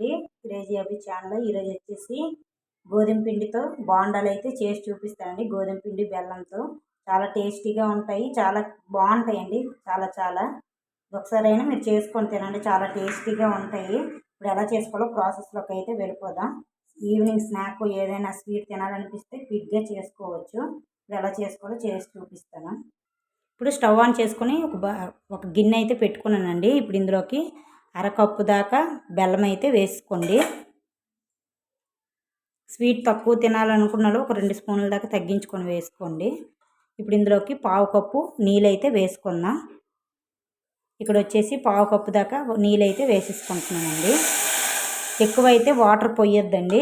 Crazy అవి channel ఈరోజు వచ్చేసి గోధుమ పిండితో బాండాలు అయితే చేసి చూపిస్తానండి. గోధుమ పిండి బెల్లంతో. చాలా టేస్టీగా ఉంటాయి. చాలా బాగుంటాయండి. చాలా చాలా. ఒకసారి అయినా మీరు చేసుకొని తినండి. చాలా టేస్టీగా ఉంటాయి. ఇప్పుడు ఎలా చేసుకోవాలో ప్రాసెస్లోకి అయితే వెళ్ళిపోదాం. ఈవినింగ్ స్నాక్ ఏదైనా స్వీట్ తినాలనిపిస్తే క్విక్గా చేసుకోవచ్చు. ఇప్పుడు ఎలా చేసుకోవాలో చేసి చూపిస్తాను. ఇప్పుడు స్టవ్ ఆన్ చేసుకొని ఒక ఒక గిన్నె అయితే పెట్టుకున్నానండి. ఇప్పుడు ఇందులోకి అరకప్పు దాకా బెల్లం అయితే వేసుకోండి. స్వీట్ తక్కువ తినాలనుకున్న ఒక రెండు స్పూన్ల దాకా తగ్గించుకొని వేసుకోండి. ఇప్పుడు ఇందులోకి పావు కప్పు నీళ్ళైతే వేసుకుందాం. ఇక్కడ వచ్చేసి పావు కప్పు దాకా నీళ్ళైతే వేసేసుకుంటున్నామండి ఎక్కువైతే వాటర్ పోయొద్దండి.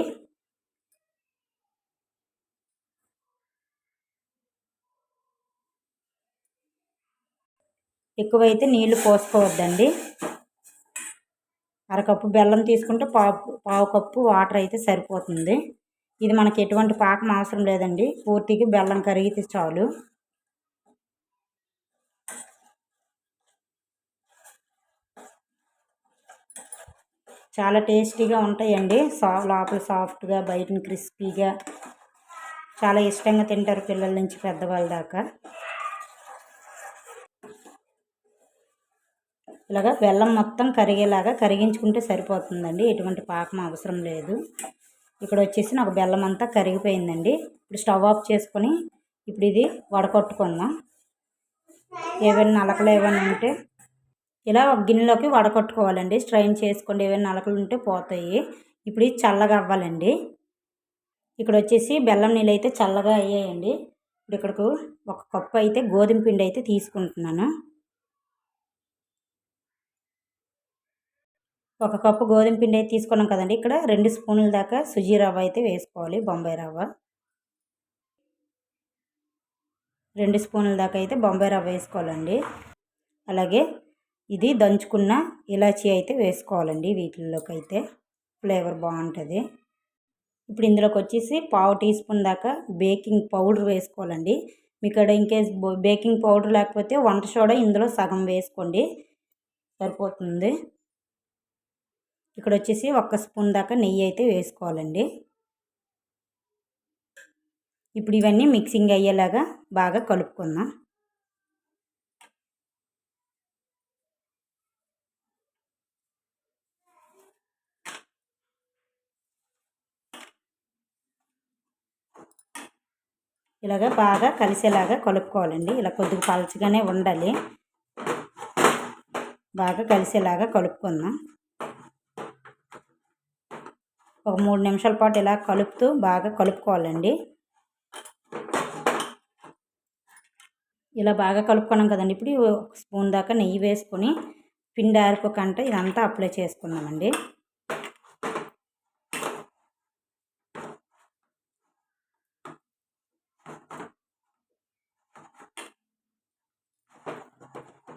ఎక్కువైతే నీళ్ళు పోసుకోవద్దండి. అరకప్పు బెల్లం తీసుకుంటే పావు పావు కప్పు వాటర్ అయితే సరిపోతుంది. ఇది మనకి ఎటువంటి పాకం అవసరం లేదండి. పూర్తిగా బెల్లం కరిగితే చాలు. చాలా టేస్టీగా ఉంటాయండి. సా లోపల సాఫ్ట్గా బయటని క్రిస్పీగా చాలా ఇష్టంగా తింటారు పిల్లల నుంచి పెద్దవాళ్ళ దాకా. ఇలాగా బెల్లం మొత్తం కరిగేలాగా కరిగించుకుంటే సరిపోతుందండి. ఎటువంటి పాకం అవసరం లేదు. ఇక్కడ వచ్చేసి నాకు బెల్లం అంతా కరిగిపోయిందండి. ఇప్పుడు స్టవ్ ఆఫ్ చేసుకొని ఇప్పుడు ఇది వడకొట్టుకుందాం. ఏవైనా నలకలు ఏమైనా ఉంటే ఇలా ఒక గిన్నెలోకి వడకొట్టుకోవాలండి. స్ట్రైన్ చేసుకోండి. ఏవైనా నలకలు ఉంటే పోతాయి. ఇప్పుడు ఇది చల్లగా అవ్వాలండి. ఇక్కడ వచ్చేసి బెల్లం నీళ్ళు అయితే చల్లగా అయ్యాయండి. ఇప్పుడు ఇక్కడకు ఒక కప్పు అయితే గోధుమ పిండి అయితే తీసుకుంటున్నాను. ఒక కప్పు గోధుమ పిండి అయితే తీసుకున్నాం కదండి. ఇక్కడ రెండు స్పూన్ల దాకా సుజీ రవ్వ అయితే వేసుకోవాలి బొంబాయి రవ్వ. రెండు స్పూన్ల దాకా అయితే బొంబాయి రవ్వ వేసుకోవాలండి. అలాగే ఇది దంచుకున్న ఇలాచీ అయితే వేసుకోవాలండి వీటిల్లోకి అయితే. ఫ్లేవర్ బాగుంటుంది. ఇప్పుడు ఇందులోకి వచ్చేసి పావు టీ స్పూన్ దాకా బేకింగ్ పౌడర్ వేసుకోవాలండి. మీ ఇక్కడ ఇన్కేస్ బేకింగ్ పౌడర్ లేకపోతే వంట సోడా ఇందులో సగం వేసుకోండి. సరిపోతుంది. ఇక్కడ వచ్చేసి ఒక్క స్పూన్ దాకా నెయ్యి అయితే వేసుకోవాలండి. ఇప్పుడు ఇవన్నీ మిక్సింగ్ అయ్యేలాగా బాగా కలుపుకుందాం. ఇలాగ బాగా కలిసేలాగా కలుపుకోవాలండి. ఇలా కొద్దిగా పలచగానే ఉండాలి. బాగా కలిసేలాగా కలుపుకుందాం. ఒక మూడు నిమిషాల పాటు ఇలా కలుపుతూ బాగా కలుపుకోవాలండి. ఇలా బాగా కలుపుకున్నాం కదండి. ఇప్పుడు ఒక స్పూన్ దాకా నెయ్యి వేసుకొని పిండి ఆరిపోకంటే ఇదంతా అప్లై చేసుకుందామండి.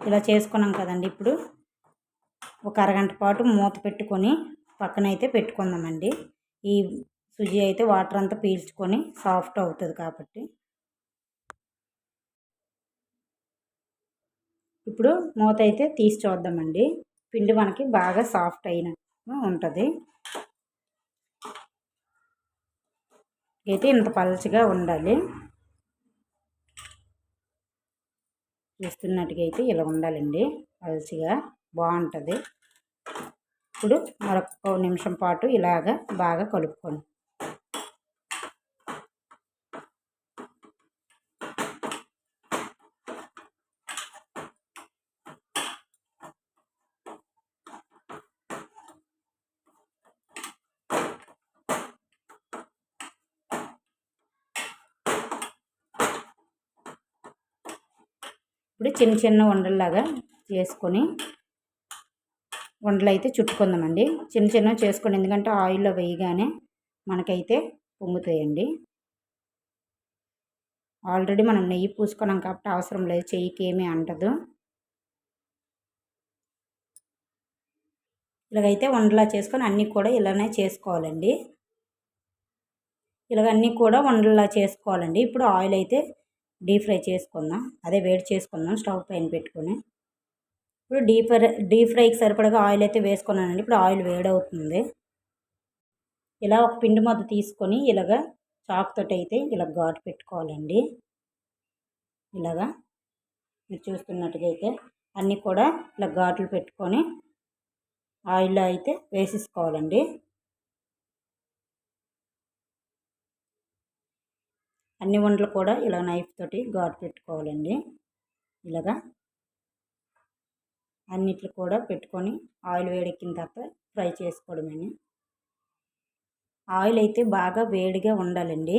ఇలా చేసుకున్నాం కదండి. ఇప్పుడు ఒక అరగంట పాటు మూత పెట్టుకొని పక్కన అయితే పెట్టుకుందామండి. ఈ సుజీ అయితే వాటర్ అంతా పీల్చుకొని సాఫ్ట్ అవుతుంది కాబట్టి. ఇప్పుడు మూత అయితే తీసి చూద్దామండి. పిండి మనకి బాగా సాఫ్ట్ అయిన ఉంటుంది. అయితే ఇంత పలచగా ఉండాలి. చూస్తున్నట్టుగా అయితే ఇలా ఉండాలండి. పలచగా బాగుంటుంది. ఇప్పుడు మరొక నిమిషం పాటు ఇలాగ బాగా కలుపుకోండి. ఇప్పుడు చిన్న చిన్న ఉండల్లాగా చేసుకొని ఉండలు అయితే చుట్టుకుందామండి. చిన్న చిన్నవి చేసుకోండి. ఎందుకంటే ఆయిల్లో వేయగానే మనకైతే పొంగుతాయండి. ఆల్రెడీ మనం నెయ్యి పూసుకున్నాం కాబట్టి అవసరం లేదు. చెయ్యికి ఏమీ అంటదు. ఇలాగైతే వండలా చేసుకొని అన్నీ కూడా ఇలానే చేసుకోవాలండి. ఇలాగ అన్నీ కూడా వండలా చేసుకోవాలండి. ఇప్పుడు ఆయిల్ అయితే డీప్ ఫ్రై చేసుకుందాం. అదే వేడి చేసుకుందాం. స్టవ్ పైన పెట్టుకొని. ఇప్పుడు డీప్ డీప్ ఫ్రైకి సరిపడగా ఆయిల్ అయితే వేసుకున్నానండి. ఇప్పుడు ఆయిల్ వేడవుతుంది. ఇలా ఒక పిండి మొద్ద తీసుకొని ఇలాగ చాకుతోటి అయితే ఇలా ఘాటు పెట్టుకోవాలండి. ఇలాగా మీరు చూస్తున్నట్టుగా అయితే అన్నీ కూడా ఇలా ఘాట్లు పెట్టుకొని ఆయిల్లో అయితే వేసేసుకోవాలండి. అన్ని వంటలు కూడా ఇలా నైఫ్ తోటి ఘాటు పెట్టుకోవాలండి. ఇలాగా అన్నిట్లు కూడా పెట్టుకొని ఆయిల్ వేడెక్కిన తర్వాత ఫ్రై చేసుకోవడమే ఆయిల్ అయితే బాగా వేడిగా ఉండాలండి.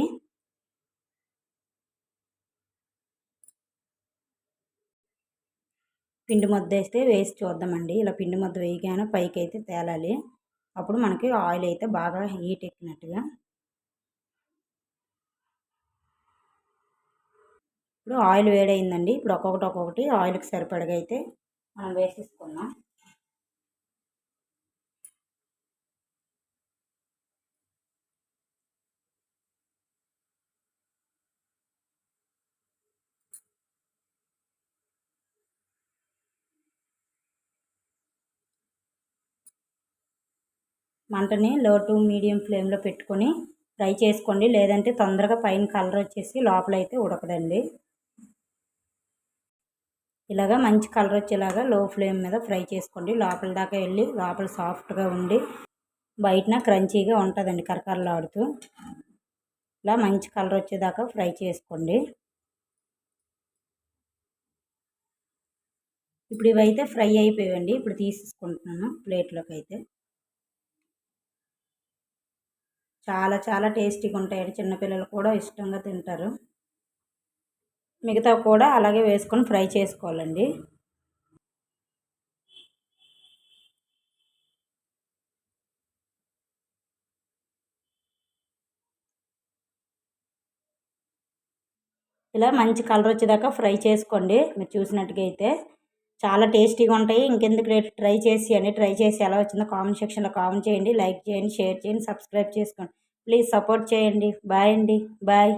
పిండి ముద్ద వేస్తే వేసి చూద్దామండి. ఇలా పిండి ముద్ద వేయగానే పైకి అయితే తేలాలి. అప్పుడు మనకి ఆయిల్ అయితే బాగా హీట్ ఎక్కినట్టుగా. ఇప్పుడు ఆయిల్ వేడైందండి ఇప్పుడు ఒక్కొక్కటి ఒక్కొక్కటి ఆయిల్కి సరిపడగా అయితే మనం వేసేసుకున్నాం మంటని లో టు మీడియం ఫ్లేమ్లో పెట్టుకొని ఫ్రై చేసుకోండి. లేదంటే తొందరగా పైన కలర్ వచ్చేసి లోపల అయితే ఉడకదండి. ఇలాగా మంచి కలర్ వచ్చేలాగా లో ఫ్లేమ్ మీద ఫ్రై చేసుకోండి. లోపల దాకా వెళ్ళి లోపల సాఫ్ట్గా ఉండి బయటన క్రంచీగా ఉంటుందండి కరకరలాడుతూ. ఇలా మంచి కలర్ వచ్చేదాకా ఫ్రై చేసుకోండి. ఇప్పుడు ఇవైతే ఫ్రై అయిపోయాయండి. ఇప్పుడు తీసేసుకుంటున్నాను ప్లేట్లోకి అయితే చాలా చాలా టేస్టీగా ఉంటాయండి చిన్నపిల్లలు కూడా ఇష్టంగా తింటారు. మిగతా కూడా అలాగే వేసుకొని ఫ్రై చేసుకోవాలండి. ఇలా మంచి కలర్ వచ్చేదాకా ఫ్రై చేసుకోండి. మీరు చూసినట్టుగా అయితే చాలా టేస్టీగా ఉంటాయి. ఇంకెందుకు రేపు ట్రై చేసి అని ట్రై చేసి ఎలా వచ్చిందో కామెంట్ సెక్షన్లో కామెంట్ చేయండి. లైక్ చేయండి షేర్ చేయండి సబ్స్క్రైబ్ చేసుకోండి. ప్లీజ్ సపోర్ట్ చేయండి. బాయ్ అండి. బాయ్.